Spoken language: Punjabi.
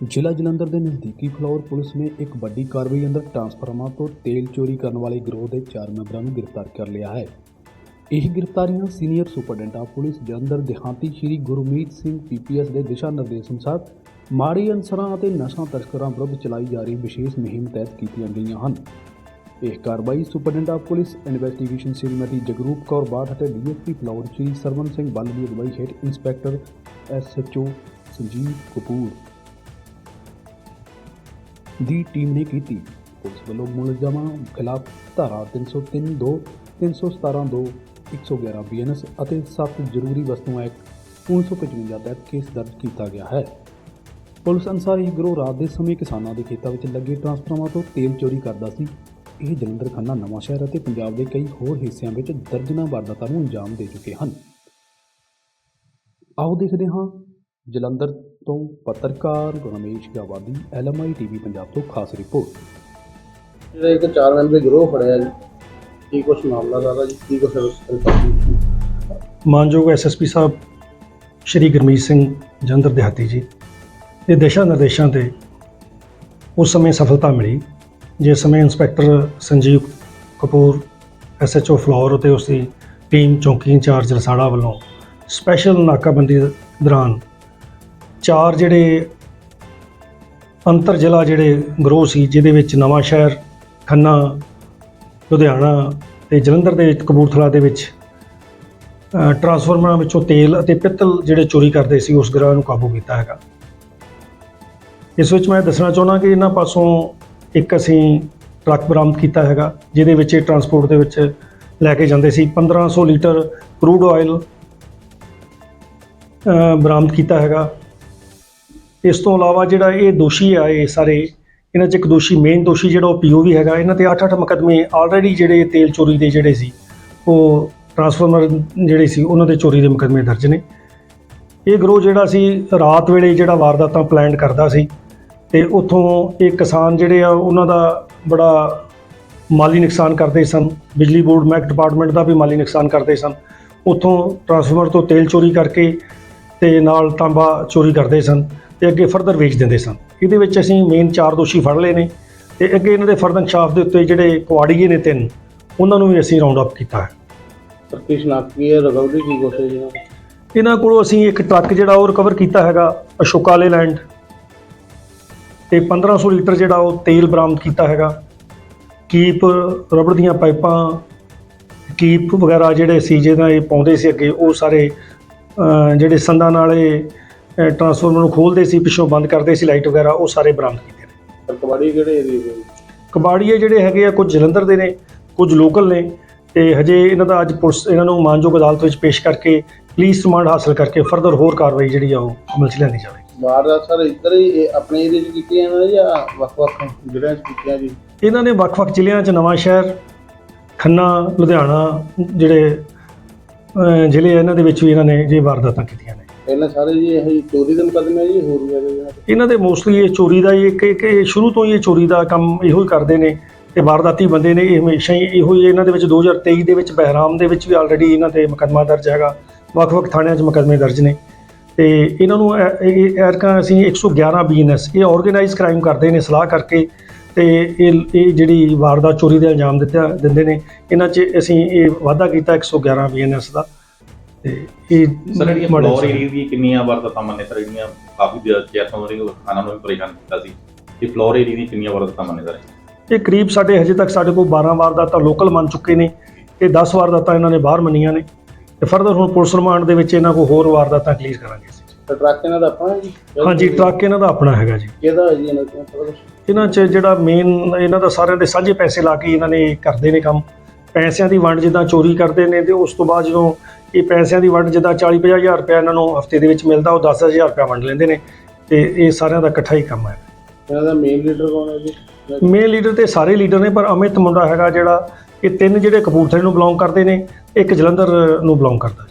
ਜ਼ਿਲ੍ਹਾ ਜਲੰਧਰ ਦੇ ਨਜ਼ਦੀਕੀ ਫਲੋਰ ਪੁਲਿਸ ਨੇ ਇੱਕ ਵੱਡੀ ਕਾਰਵਾਈ ਅੰਦਰ ਟਰਾਂਸਫਾਰਮਰਾਂ ਤੋਂ ਤੇਲ ਚੋਰੀ ਕਰਨ ਵਾਲੇ ਗਿਰੋਹ ਦੇ ਚਾਰ ਮੈਂਬਰਾਂ ਨੂੰ ਗ੍ਰਿਫਤਾਰ ਕਰ ਲਿਆ ਹੈ। ਇਹ ਗ੍ਰਿਫਤਾਰੀਆਂ senior superintendent of police Jalandhar ਦੇਹਾਤੀ ਸ਼੍ਰੀ ਗੁਰਮੀਤ ਸਿੰਘ ਪੀਪੀਐਸ ਦੇ ਦਿਸ਼ਾ ਨਿਰਦੇਸ਼ ਅਨੁਸਾਰ ਮਾੜੀ ਅਨਸਰਾਂ ਅਤੇ ਨਸ਼ਾ ਤਸਕਰਾਂ ਵਿਰੁੱਧ ਚਲਾਈ ਜਾ ਰਹੀ ਵਿਸ਼ੇਸ਼ ਮੁਹਿੰਮ ਤਹਿਤ ਕੀਤੀਆਂ ਗਈਆਂ ਹਨ। ਇਹ ਕਾਰਵਾਈ superintendent of police investigation Shrimati Jagroop Kaur Bath ਅਤੇ ਡੀਐਸਪੀ ਫਲੋਰ ਸ਼੍ਰੀ ਸਰਵਨ ਸਿੰਘ ਬੱਲ ਦੀ ਅਗਵਾਈ ਹੇਠ ਇੰਸਪੈਕਟਰ ਐਸਐਚਓ ਸੰਜੀਵ ਕਪੂਰ ਦੀ ਟੀਮ ਨੇ ਕੀਤੀ। ਪੁਲਿਸ ਵੱਲੋਂ ਮੁਲਜ਼ਮਾਂ ਖਿਲਾਫ ਧਾਰਾ 303 2 317 2 111 ਬੀਐਨਐਸ ਅਤੇ 7 ਜ਼ਰੂਰੀ ਵਸਤੂਆਂ ਐਕਟ 1955 ਤਹਿਤ ਕੇਸ ਦਰਜ ਕੀਤਾ ਗਿਆ ਹੈ। ਪੁਲਿਸ ਅਨੁਸਾਰ ਇਹ ਗਰੋਹ ਰਾਤ ਦੇ ਸਮੇਂ ਕਿਸਾਨਾਂ ਦੇ ਖੇਤਾਂ ਵਿੱਚ ਲੱਗੇ ਟਰਾਂਸਫਾਰਮਰਾਂ ਤੋਂ ਤੇਲ ਚੋਰੀ ਕਰਦਾ ਸੀ। ਇਹ ਜਲੰਧਰ ਖੰਨਾ ਨਵਾਂ ਸ਼ਹਿਰ ਅਤੇ ਪੰਜਾਬ ਦੇ ਕਈ ਹੋਰ ਹਿੱਸਿਆਂ ਵਿੱਚ ਦਰਜਨਾਂ ਵਾਰਦਾਤਾਂ ਨੂੰ ਅੰਜਾਮ ਦੇ ਚੁੱਕੇ ਹਨ। ਆਓ ਦੇਖਦੇ ਹਾਂ ਜਲੰਧਰ ਤੋਂ ਪੱਤਰਕਾਰ ਰਮੇਸ਼ ਗਾਵਾਦੀ ਐਲਐਮਆਈ ਟੀਵੀ ਪੰਜਾਬ ਤੋਂ ਖਾਸ ਰਿਪੋਰਟ। ਜਿਹੜਾ ਇੱਕ ਚਾਰ ਮੈਂਬਰ ਦੇ ਗਰੋਹ ਫੜਿਆ ਜੀ। ਕੀ ਕੁਛ ਮਾਮਲਾ ਦਾਦਾ ਜੀ? ਕੀ ਕੁਛ ਮਾਨਯੋਗ ਐਸਐਸਪੀ ਸਾਹਿਬ ਸ਼੍ਰੀ ਗੁਰਮੀਤ ਸਿੰਘ ਜਲੰਧਰ ਦਿਹਾਤੀ ਜੀ। ਦੇ ਦਿਸ਼ਾ ਨਿਰਦੇਸ਼ਾਂ ਤੇ ਉਸ ਸਮੇਂ ਸਫਲਤਾ ਮਿਲੀ ਜਿਸ ਸਮੇਂ ਇੰਸਪੈਕਟਰ ਸੰਜੀਵ ਕਪੂਰ ਐਸਐਚਓ ਫਲੋਰ ਅਤੇ ਉਸ ਦੀ ਟੀਮ ਚੌਂਕੀ ਇੰਚਾਰਜ ਰਸਾੜਾ ਵੱਲੋਂ ਸਪੈਸ਼ਲ ਨਾਕਾਬੰਦੀ ਦੌਰਾਨ ਚਾਰ ਜਿਹੜੇ ਅੰਤਰ ਜ਼ਿਲ੍ਹਾ ਜਿਹੜੇ ਗਰੋਹ ਸੀ ਜਿਹਦੇ ਵਿੱਚ ਨਵਾਂ ਸ਼ਹਿਰ ਖੰਨਾ ਲੁਧਿਆਣਾ ਤੇ ਜਲੰਧਰ ਦੇ ਵਿੱਚ ਕਪੂਰਥਲਾ ਦੇ ਵਿੱਚ ਅ, ਟਰਾਂਸਫਾਰਮਰਾਂ ਵਿੱਚੋਂ ਤੇਲ ਅਤੇ ਪਿੱਤਲ ਜਿਹੜੇ ਚੋਰੀ ਕਰਦੇ ਸੀ ਉਸ ਗਰੋਹ ਨੂੰ ਕਾਬੂ ਕੀਤਾ ਹੈਗਾ। ਇਸ ਵਿੱਚ ਮੈਂ ਦੱਸਣਾ ਚਾਹੁੰਦਾ ਕਿ ਇਹਨਾਂ ਪਾਸੋਂ ਇੱਕ ਅਸੀਂ ਟਰੱਕ ਬਰਾਮਦ ਕੀਤਾ ਹੈਗਾ ਜਿਹਦੇ ਵਿੱਚ ਇਹ ਟਰਾਂਸਪੋਰਟ ਦੇ ਵਿੱਚ ਲੈ ਕੇ ਜਾਂਦੇ ਸੀ। 1500 ਲੀਟਰ ਕਰੂਡ ਆਇਲ ਬਰਾਮਦ ਕੀਤਾ ਹੈਗਾ। ਇਸ ਤੋਂ ਇਲਾਵਾ ਜਿਹੜਾ ਇਹ ਦੋਸ਼ੀ ਆ, ਇਹ ਸਾਰੇ ਇਹਨਾਂ 'ਚ ਇੱਕ ਦੋਸ਼ੀ ਮੇਨ ਦੋਸ਼ੀ ਜਿਹੜਾ ਉਹ ਪੀਓਵੀ ਹੈਗਾ। ਇਹਨਾਂ ਤੇ 8-8 ਮੁਕੱਦਮੇ ਆਲਰੇਡੀ ਜਿਹੜੇ ਤੇਲ ਚੋਰੀ ਦੇ ਜਿਹੜੇ ਸੀ, ਉਹ ਟਰਾਂਸਫਾਰਮਰ ਜਿਹੜੇ ਸੀ, ਉਹਨਾਂ ਦੇ ਚੋਰੀ ਦੇ ਮੁਕੱਦਮੇ ਦਰਜ ਨੇ। ਇਹ ਗਰੋਹ ਜਿਹੜਾ ਸੀ, ਰਾਤ ਵੇਲੇ ਜਿਹੜਾ ਵਾਰਦਾਤਾਂ ਪਲਾਨ ਕਰਦਾ ਸੀ ਤੇ ਉੱਥੋਂ ਇਹ ਕਿਸਾਨ ਜਿਹੜੇ ਆ, ਉਹਨਾਂ ਦਾ ਬੜਾ ਮਾਲੀ ਨੁਕਸਾਨ ਕਰਦੇ ਸਨ। ਬਿਜਲੀ ਬੋਰਡ, ਮਹਿਕ ਡਿਪਾਰਟਮੈਂਟ ਦਾ ਵੀ ਮਾਲੀ ਨੁਕਸਾਨ ਕਰਦੇ ਸਨ। ਉੱਥੋਂ ਟਰਾਂਸਫਾਰਮਰ ਤੋਂ ਤੇਲ ਚੋਰੀ ਕਰਕੇ ਤੇ ਨਾਲ ਤਾਂਬਾ ਚੋਰੀ ਕਰਦੇ ਸਨ। ਤੇ ਅੱਗੇ ਫਰਦਰ ਵੇਚ ਦਿੰਦੇ ਸਨ। ਇਹਦੇ ਵਿੱਚ ਅਸੀਂ ਮੇਨ ਚਾਰ ਦੋਸ਼ੀ ਫੜ ਲਏ ਨੇ ਤੇ ਅੱਗੇ ਇਹਨਾਂ ਦੇ ਫਰਦਰ ਸ਼ਾਫ ਦੇ ਉੱਤੇ ਜਿਹੜੇ ਕੁਆੜੀਏ ਨੇ ਤਿੰਨ ਉਹਨਾਂ ਨੂੰ ਵੀ ਅਸੀਂ ਰਾਉਂਡ ਅਪ ਕੀਤਾ ਹੈ। ਤਰਕੀਸ਼ ਨਾਕੀ ਹੈ? ਰਗੌੜੀ ਕੀ ਕੁਛ ਹੈ? ਜੀ ਇਹਨਾਂ ਕੋਲੋਂ ਅਸੀਂ ਇੱਕ ਟਰੱਕ ਜਿਹੜਾ ਉਹ ਰਿਕਵਰ ਕੀਤਾ ਹੈਗਾ ਅਸ਼ੋਕਾਲੇ ਲੈਂਡ ਤੇ 1500 ਲੀਟਰ ਜਿਹੜਾ ਉਹ ਤੇਲ ਬਰਾਮਦ ਕੀਤਾ ਹੈਗਾ। ਕੀਪ ਰਬੜ ਦੀਆਂ ਪਾਈਪਾਂ ਕੀਪ ਵਗੈਰਾ ਜਿਹੜੇ ਸੀ ਜਿਹਦਾ ਇਹ ਪਾਉਂਦੇ ਸੀ ਅੱਗੇ ਉਹ ਸਾਰੇ ਜਿਹੜੇ ਸੰਦਾਂ ਨਾਲ ਟਰਾਂਸਫਾਰਮਰ ਨੂੰ ਖੋਲਦੇ ਸੀ ਪਿੱਛੋਂ ਬੰਦ ਕਰਦੇ ਸੀ ਲਾਈਟ ਵਗੈਰਾ ਉਹ ਸਾਰੇ ਬਰਾਮਦ ਕੀਤੇ ਨੇ। ਕਬਾੜੀ ਕਿਹੜੇ ਏਰੀਏ ਦੇ? ਕਬਾੜੀਏ ਜਿਹੜੇ ਹੈਗੇ ਆ ਕੁਝ ਜਲੰਧਰ ਦੇ ਨੇ ਕੁਝ ਲੋਕਲ ਨੇ ਤੇ ਹਜੇ ਇਹਨਾਂ ਦਾ ਅੱਜ ਪੁਲਿਸ ਇਹਨਾਂ ਨੂੰ ਮਾਨਯੋਗ ਅਦਾਲਤ ਵਿੱਚ ਪੇਸ਼ ਕਰਕੇ ਪੁਲਿਸ ਰਿਮਾਂਡ ਹਾਸਲ ਕਰਕੇ ਫਰਦਰ ਹੋਰ ਕਾਰਵਾਈ ਜਿਹੜੀ ਆ ਉਹ ਅਮਲ 'ਚ ਲਿਆਂਦੀ ਜਾਵੇ ਵਾਰਦਾਤ ਸਰ ਇੱਧਰ ਹੀ ਆਪਣੇ ਏਰੀਏ 'ਚ ਕੀਤੀਆਂ ਇਹਨਾਂ ਨੇ ਜਾਂ ਵੱਖ-ਵੱਖ ਜ਼ਿਲ੍ਹਿਆਂ 'ਚ ਕੀਤੀਆਂ ਜੀ? ਇਹਨਾਂ ਨੇ ਵੱਖ-ਵੱਖ ਜ਼ਿਲ੍ਹਿਆਂ 'ਚ ਨਵਾਂ ਸ਼ਹਿਰ ਖੰਨਾ ਲੁਧਿਆਣਾ ਜਿਹੜੇ ਜ਼ਿਲ੍ਹੇ ਇਹਨਾਂ ਦੇ ਵਿੱਚ ਵੀ ਇਹਨਾਂ ਨੇ ਜੇ ਵਾਰਦਾਤਾਂ ਕੀਤੀਆਂ ਨੇ। ਇਹਨਾਂ ਸਾਰੇ ਜੀ ਇਹ ਚੋਰੀ ਦੇ ਮੁਕੱਦਮੇ ਜੀ, ਹੋਰ ਵੀ ਹੈਗੇ ਜੀ ਇਹਨਾਂ ਦੇ? ਇਹਨਾਂ ਦੇ ਮੋਸਟਲੀ ਇਹ ਚੋਰੀ ਦਾ ਹੀ ਇੱਕ ਇੱਕ ਇਹ ਸ਼ੁਰੂ ਤੋਂ ਹੀ ਇਹ ਚੋਰੀ ਦਾ ਕੰਮ ਇਹੋ ਹੀ ਕਰਦੇ ਨੇ ਤੇ ਵਾਰਦਾਤੀ ਬੰਦੇ ਨੇ ਇਹ ਹਮੇਸ਼ਾ ਹੀ ਇਹੋ ਹੀ ਇਹਨਾਂ ਦੇ ਵਿੱਚ 2023 ਦੇ ਵਿੱਚ ਬਹਿਰਾਮ ਦੇ ਵਿੱਚ ਵੀ ਆਲਰੇਡੀ ਇਹਨਾਂ ਤੇ ਮੁਕੱਦਮਾ ਦਰਜ ਹੈਗਾ। ਵੱਖ-ਵੱਖ ਥਾਣਿਆਂ 'ਚ ਮੁਕੱਦਮੇ ਦਰਜ ਨੇ। ਤੇ ਇਹਨਾਂ ਨੂੰ ਇਹ- ਇਹ ਐਰਕਾ ਅਸੀਂ 111 ਬੀਐਨਐਸ, ਇਹ ਆਰਗੇਨਾਈਜ਼ ਕ੍ਰਾਈਮ ਕਰਦੇ ਨੇ ਸਲਾਹ ਕਰਕੇ ਤੇ ਇਹ ਇਹ ਜਿਹੜੀ ਵਾਰਦਾਤ ਚੋਰੀ ਦੇ ਅੰਜਾਮ ਦਿੱਤਾ ਦਿੰਦੇ ਨੇ, ਇਹਨਾਂ 'ਚ ਅਸੀਂ ਇਹ ਵਾਅਦਾ ਕੀਤਾ 111 ਬੀਐਨਐਸ ਦਾ। ਤੇ ਇਹ ਸਰ ਜਿਹੜੀਆਂ ਮਾੜੇ ਫਲੋਰ। ਏਰੀਆ ਦੀ ਕਿੰਨੀਆਂ ਵਾਰਦਾਤਾਂ ਮੰਨੇ ਸਰ ਜਿਹੜੀਆਂ ਕਾਫੀ ਦੇਰ ਚਿਰ ਤੋਂ ਜਿਹੜੀ ਖਾਣਾ ਨੂੰ ਵੀ ਪਰੇਸ਼ਾਨ ਕੀਤਾ ਸੀ ਇਹ ਫਲੋਰ ਏਰੀਆ ਦੀ ਕਿੰਨੀਆਂ ਵਾਰਦਾਤਾਂ ਮੰਨੇ ਸਰ ਇਹ ਕਰੀਬ ਸਾਡੇ ਹਜੇ ਤੱਕ ਸਾਡੇ ਕੋਲ 12 ਵਾਰਦਾਤਾਂ ਲੋਕਲ ਮੰਨ ਚੁੱਕੇ ਨੇ ਤੇ 10 ਵਾਰਦਾਤਾਂ ਇਹਨਾਂ ਨੇ ਬਾਹਰ ਮੰਨੀਆਂ ਨੇ ਤੇ ਫਰਦਰ ਹੁਣ ਪੁਲਿਸ ਰਿਮਾਂਡ ਦੇ ਵਿੱਚ ਇਹਨਾਂ ਕੋਲ ਹੋਰ ਵਾਰਦਾਤਾਂ ਕਲੀਅਰ ਕਰਾਂਗੇ ਅਸੀਂ। ਤੇ ਟਰੱਕ ਇਹਨਾਂ ਦਾ ਆਪਣਾ ਹੈ ਜੀ ਹਾਂਜੀ ਟਰੱਕ ਇਹਨਾਂ ਦਾ ਆਪਣਾ ਹੈਗਾ ਜੀ ਕਿਹਦਾ ਹੈ ਜੀ ਇਹਨਾਂ ਦਾ ਕੁਛ? ਇਹਨਾਂ 'ਚ ਜਿਹੜਾ ਮੇਨ ਇਹਨਾਂ ਦਾ ਸਾਰਿਆਂ ਦੇ ਸਾਂਝੇ ਪੈਸੇ ਲਾ ਕੇ ਇਹਨਾਂ ਨੇ ਕਰਦੇ ਨੇ ਕੰਮ ਪੈਸਿਆਂ ਦੀ ਵੰਡ ਜਿੱਦਾਂ ਚੋਰੀ ਕਰਦੇ ਨੇ ਤੇ ਉਸ ਤੋਂ ਬਾਅਦ ਜਦੋਂ ਇਹ ਪੈਸਿਆਂ ਦੀ ਵੰਡ ਜਿੱਦਾਂ 40 ਹਜ਼ਾਰ ਰੁਪਏ ਇਹਨਾਂ ਨੂੰ ਹਫ਼ਤੇ ਦੇ ਵਿੱਚ ਮਿਲਦਾ ਉਹ 10000 ਰੁਪਏ ਵੰਡ ਲੈਂਦੇ ਨੇ ਤੇ ਇਹ ਸਾਰਿਆਂ ਦਾ ਇਕੱਠਾ ਹੀ ਕੰਮ ਹੈ। ਇਹਨਾਂ ਦਾ ਮੇਨ ਲੀਡਰ ਕੌਣ ਹੈ ਜੀ? ਮੇਨ ਲੀਡਰ ਤੇ ਸਾਰੇ ਲੀਡਰ ਨੇ ਪਰ ਅਮਿਤ ਮੁੰਡਾ ਹੈਗਾ ਜਿਹੜਾ ਇਹ ਤਿੰਨ ਜਿਹੜੇ ਕਪੂਰਥਲੇ ਨੂੰ ਬਿਲੋਂਗ ਕਰਦੇ ਨੇ ਇੱਕ ਜਲੰਧਰ ਨੂੰ ਬਿਲੋਂਗ ਕਰਦਾ